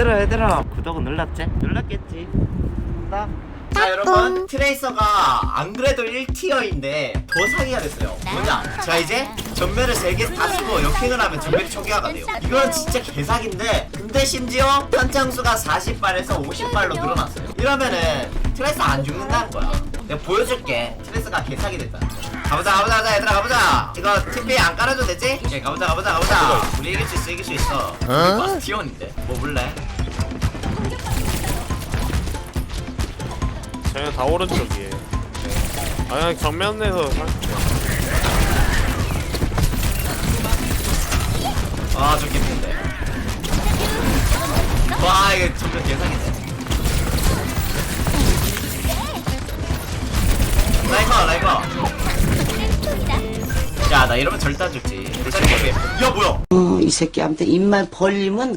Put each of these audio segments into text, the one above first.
얘들아 얘들아. 구독은 눌렀지? 눌렀겠지. 나? 자 여러분 트레이서가 안 그래도 1티어인데 더 사기가 됐어요. 뭐냐 자 이제 전멸을 3개 다 쓰고 역행을 하면 전멸이 초기화가 돼요. 이건 진짜 개사기인데 근데 심지어 현장수가 40발에서 50발로 늘어났어요. 이러면은 트레이서 안 죽는다는 거야. 내가 보여줄게. 트레이서가 개사기 됐다 가보자 가보자 가자 얘들아 가보자 이거 TP 안 깔아도 되지? 오케이 가보자 가보자 가보자 우리 이길 수 있어 이길 수 있어 어? 티원인데 뭐 볼래? 쟤는 다 오른쪽이에요. 아 그냥 정면에서 살- 아, 저 나 이러면 절대 안 죽지. 야, 뭐야? 어, 이 새끼한테 입만 벌리면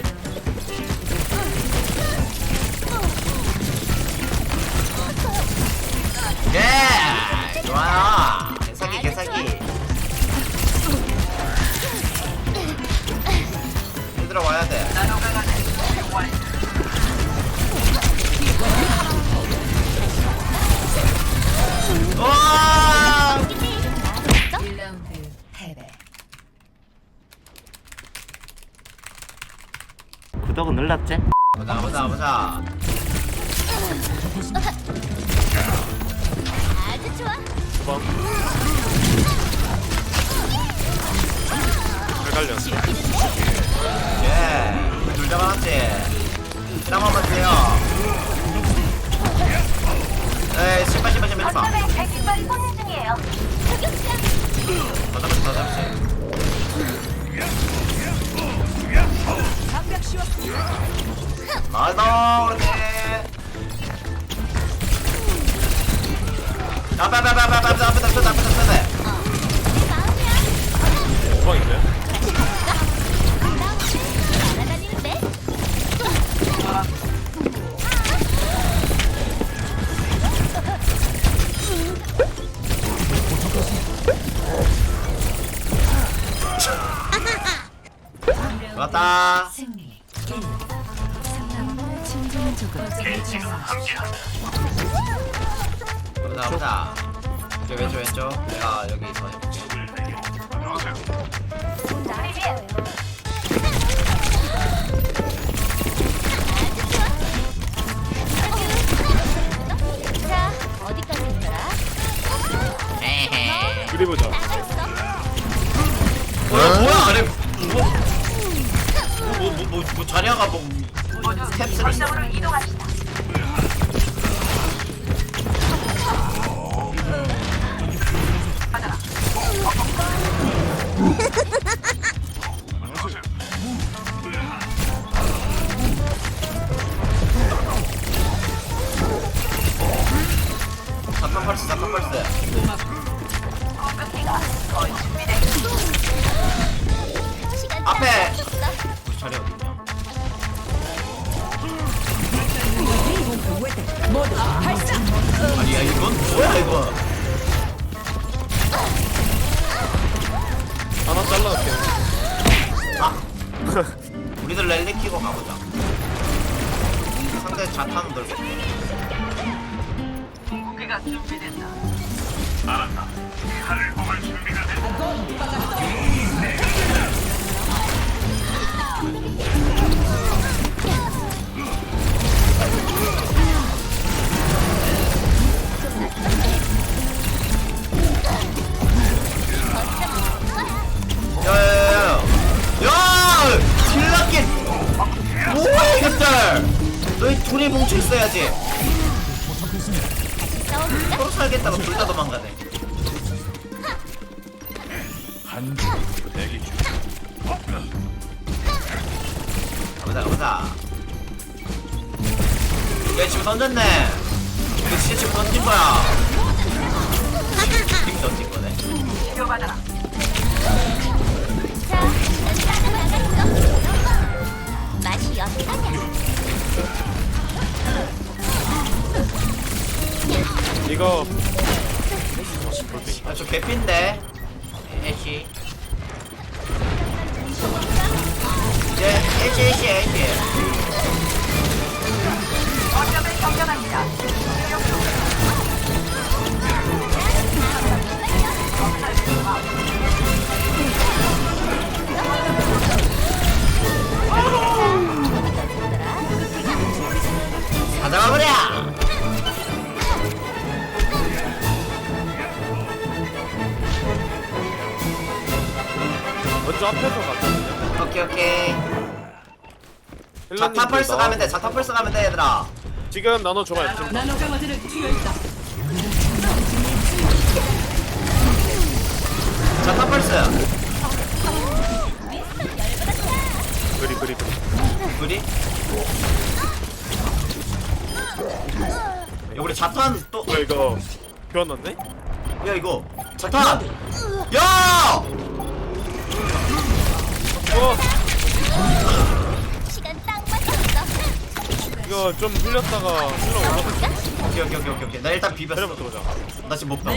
예! 좋아. 개사기, 개사기. 얘들아, 와야 돼. 구독은 눌렀지? 보자, 보자, 보자. 아주 좋아. 주방. 잘 갈렸어. 예. 둘 잡아놨지. 땀 한번 주세요. 에이, 신발, 신발, 신발, 신발. 백신발이 손질 중이에요. 더 잡지, 더 잡지. 나이다, 그렇지. 주방인데? 날아다니는데? 왔다. 보자, 보자. 저 왼쪽, 왼쪽. 내가 여기서 해볼게. 뭐뭐뭐 뭐, 뭐, 자리아가 뭐 스텝스를 했나? 이동합시다. 잠깐 팔스 잠깐 팔스 앞에 어, 차례거든요. 아니야 이건 뭐야 이거? 하나 잘라갈게. 아! 우리들 랠리 끼고 가보자. 상대 자탄 돌고. 알았다. 칼을 뽑을 준비가 됐다. 음. 딜라켓 뭐야 이것들 너희 둘이 뭉쳐 있어야지. 싸워볼까? 서로 살겠다고 둘 다 도망가네. 가보자 가보자. 얘 지금 던졌네. 이거 진짜 지금 던진 거야. 지금 던진 거네. 이거 아, 저 개핀데. 애쉬. 이제 애쉬 애쉬 애쉬 자탄 펄스 나와. 가면 돼 자탄 펄스 가면 돼 얘들아. 지금 나눠줘봐요 지금. 나노 강화제를 투여했다. 자탄 펄스. 그리 그리 그리. 둘이 야 우리 자탄 또 뭐야 이거 교환났네? 야 이거. 자탄 야! 어 이거 좀 흘렸다가 흘러 올라갔어 오케이 오케이 오케이 오케이, 오케이 나 일단 비볐어 때려부터 보자 나 지금 못 봐.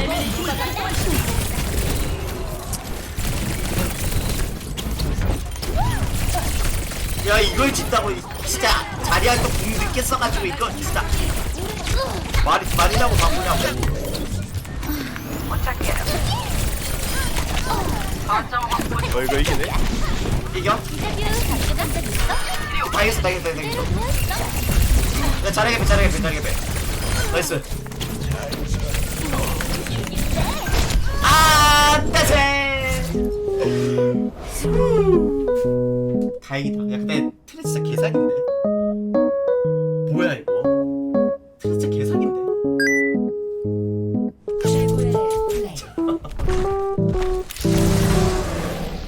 야 이걸 짓다고 이- 진짜 자리할 때공 늦게 써가지고 이거 진짜 말이 말이라고 바꾸냐고 어 이거 이기네? 이겨? 다 이겼어 뭐였어? 야 잘하게 배 잘하게 배 잘하게 배. 나이스. 아 따세. 다행이다. 야 근데 트레 진짜 개사기인데. 뭐야 이거? 트레 진짜 개사기인데.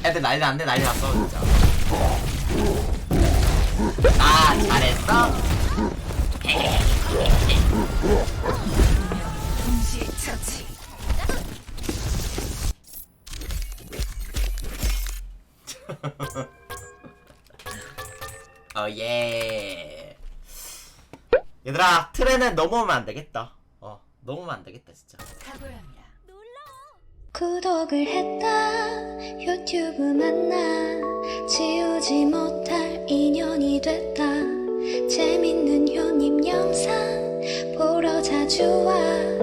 애들 난리 났네 난리 났어 진짜 어예. 얘들아 트레는 넘어오면 안 되겠다. 어 넘어오면 안 되겠다 진짜. 구독을 했다. 유튜브 만나. 지우지 못할 인연이 됐다. 재밌는 와